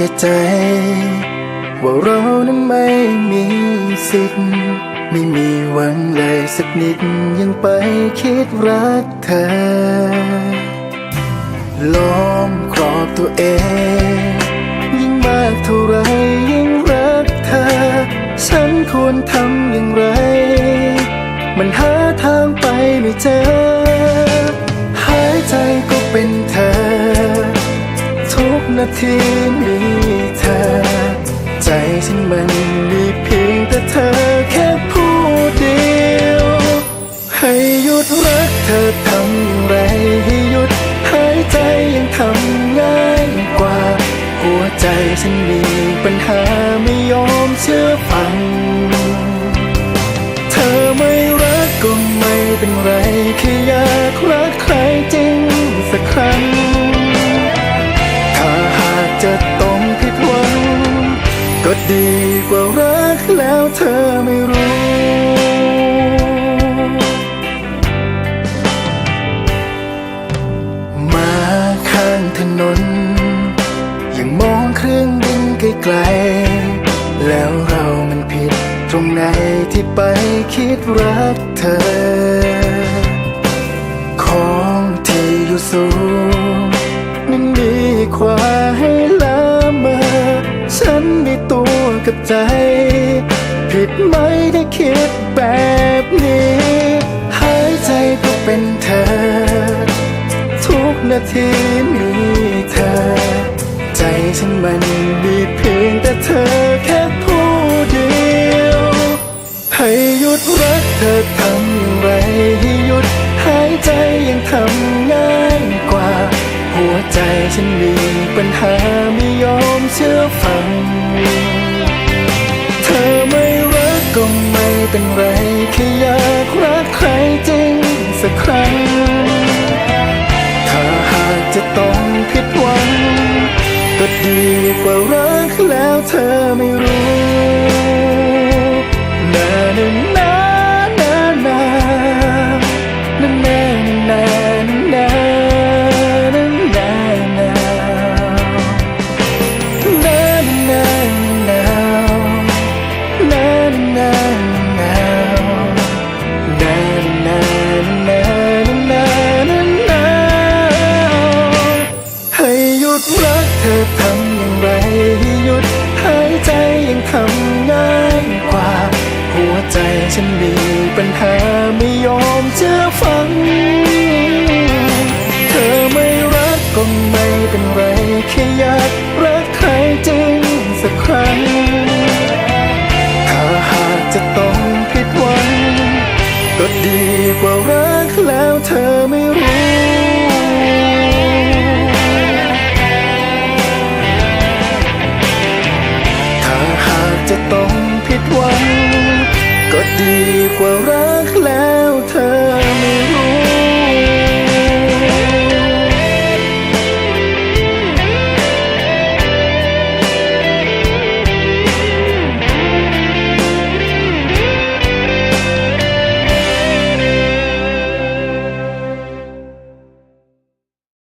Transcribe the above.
แก่ใจ ว่าเรานั้นไม่มีสิทธิ์ ไม่มีหวังเลยสักนิดยังไปคิดรักเธอล้อมครอบตัวเอง ยิ่งมากเท่าไรยิ่งรักเธอ ฉันควรทำอย่างไร มันหา นาทีมีเธอ ใจฉันมันมีเพียงแต่เธอแค่ผู้เดียว ให้หยุดรักเธอทำไรให้หยุดหายใจยังทำง่ายกว่า หัวใจฉันมีปัญหาไม่ยอมเชื่อฟัง เธอไม่รักก็ไม่เป็นไร จะต้องผิดหวังก็ดีกว่ารักแล้วเธอไม่รู้ มาข้างถนน ยังมองเครื่องบินไกลๆ แล้วเรามันผิดตรงไหนที่ไปคิดรักเธอ ของที่อยู่สูงนั้นดีกว่าใกับใจ ผิดไหมได้คิดแบบนี้ หายใจก็เป็นเธอ ทุกนาทีมีเธอ ใจฉันมันมีเพียงแต่เธอแค่ผู้เดียวให้หยุดรักเธอทำอย่างไรให้หยุดหายใจยังทำง่ายกว่า หัวใจฉันมีปัญหาไม่ยอมเชื่อฟัง เป็นไรแค่อยากรักใครจริงสักครั้ง ถ้าหากจะต้องผิดหวัง ก็ดีกว่ารักแล้วเธอไม่ ดรักเธอทำอย่างไรให้หยุดหายใจยังทำง่ายกว่า หัวใจฉันมีปัญหาไม่ยอมเชื่อฟัง เธอไม่รักก็ไม่เป็นไรแค่อยาก ดีกว่ารักแล้วเธอ